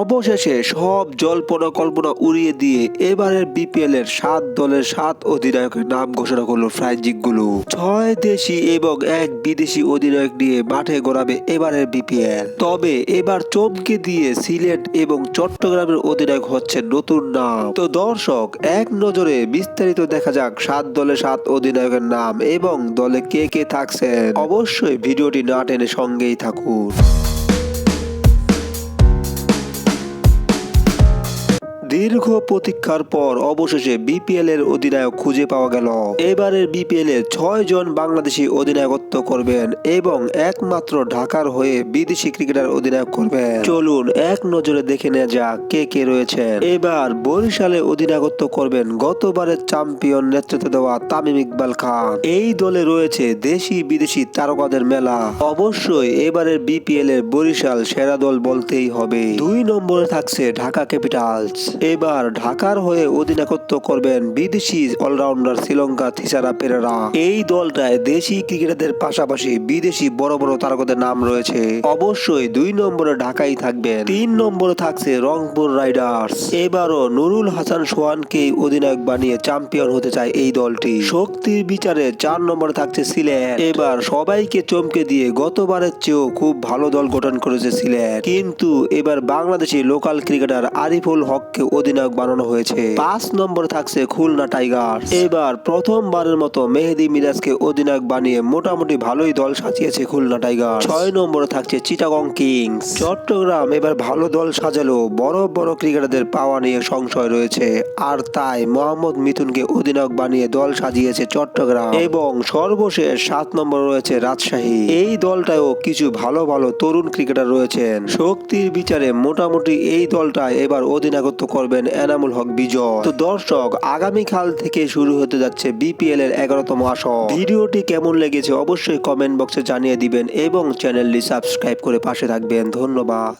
অবশেষে সব জল্পনা কল্পনা উড়িয়ে দিয়ে এবারের বিপিএল এর সাত দলের সাত অধিনায়কের নাম ঘোষণা করল ফ্রাঞ্চিকগুলো ছয় দেশি এবং এক বিদেশি অধিনায়ক নিয়ে মাঠে গড়াবে এবারের বিপিএল তবে এবার চমকে দিয়ে সিলেট এবং চট্টগ্রামের অধিনায়ক হচ্ছে নতুন নাম। তো দর্শক, এক নজরে বিস্তারিত দেখা যাক সাত দলে সাত অধিনায়কের নাম এবং দলে কে কে থাকছেন। অবশ্যই ভিডিওটি না টেনে সঙ্গেই থাকুন। দীর্ঘ প্রতীক্ষার পর অবশেষে বিপিএল এর অধিনায়ক খুঁজে পাওয়া গেল। এবারের বিপিএল এ ছয় জন বাংলাদেশি অধিনায়কত্ব করবেন এবং একমাত্র ঢাকার হয়ে বিদেশি ক্রিকেটার অধিনায়ক করবেন। চলুন এক নজরে দেখে নেওয়া যাক কে কে রয়েছেন। এবার বরিশালে অধিনায়কত্ব করবেন গতবারের চ্যাম্পিয়ন নেতৃত্ব দেওয়া তামিম ইকবাল খান। এই দলে রয়েছে দেশি বিদেশি তারকাদের মেলা। অবশ্যই এবারের বিপিএল এর বরিশাল সেরা দল বলতেই হবে। দুই নম্বরে থাকছে ঢাকা ক্যাপিটালস। এবার ঢাকার হয়ে অধিনায়কত্ব করবেন বিদেশি অলরাউন্ডার শ্রীলঙ্কা থিসারা পেরেরা। এই দলটায় দেশি ক্রিকেটারদের পাশাপাশি বিদেশি বড় বড় তারকাদের নাম রয়েছে। অবশ্যই দুই নম্বরে ঢাকাই থাকবেন। তিন নম্বরে থাকছে রংপুর রাইডার্স। এবারও নুরুল হাসান সোহানকে অধিনায়ক বানিয়ে চ্যাম্পিয়ন হতে চায় এই দলটি। শক্তির বিচারে চার নম্বরে থাকছে সিলেট। এবার সবাইকে চমকে দিয়ে গতবারের চেয়েও খুব ভালো দল গঠন করেছে সিলেট। কিন্তু এবার বাংলাদেশি লোকাল ক্রিকেটার আরিফুল হককে অধিনায়ক বানানো হয়েছে। পাঁচ নম্বরে থাকছে খুলনা টাইগার এবার প্রথমবারের মতো মেহেদি মিরাজকে অধিনায়ক বানিয়ে মোটামুটি ভালোই দল সাজিয়েছে খুলনা টাইগার ছয় নম্বরে থাকছে চিটাগং কিংস। চট্টগ্রাম এবার ভালো দল সাজালো, বড় বড় ক্রিকেটারদের পাওয়া নিয়ে সংশয় রয়েছে। আর তাই মোহাম্মদ মিথুনকে অধিনায়ক বানিয়ে দল সাজিয়েছে চট্টগ্রাম। এবং সর্বশেষ সাত নম্বর রয়েছে রাজশাহী। এই দলটায়ও কিছু ভালো ভালো তরুণ ক্রিকেটার রয়েছেন। শক্তির বিচারে মোটামুটি এই দলটা এবার অধিনায়কত্ব করবেন এনামুল হক বিজয়। তো দর্শক, আগামীকাল থেকে শুরু হতে যাচ্ছে বিপিএল এর এগারোতম আসর। ভিডিওটি কেমন লেগেছে অবশ্যই কমেন্ট বক্সে জানিয়ে দিবেন এবং চ্যানেলটি সাবস্ক্রাইব করে পাশে থাকবেন। ধন্যবাদ।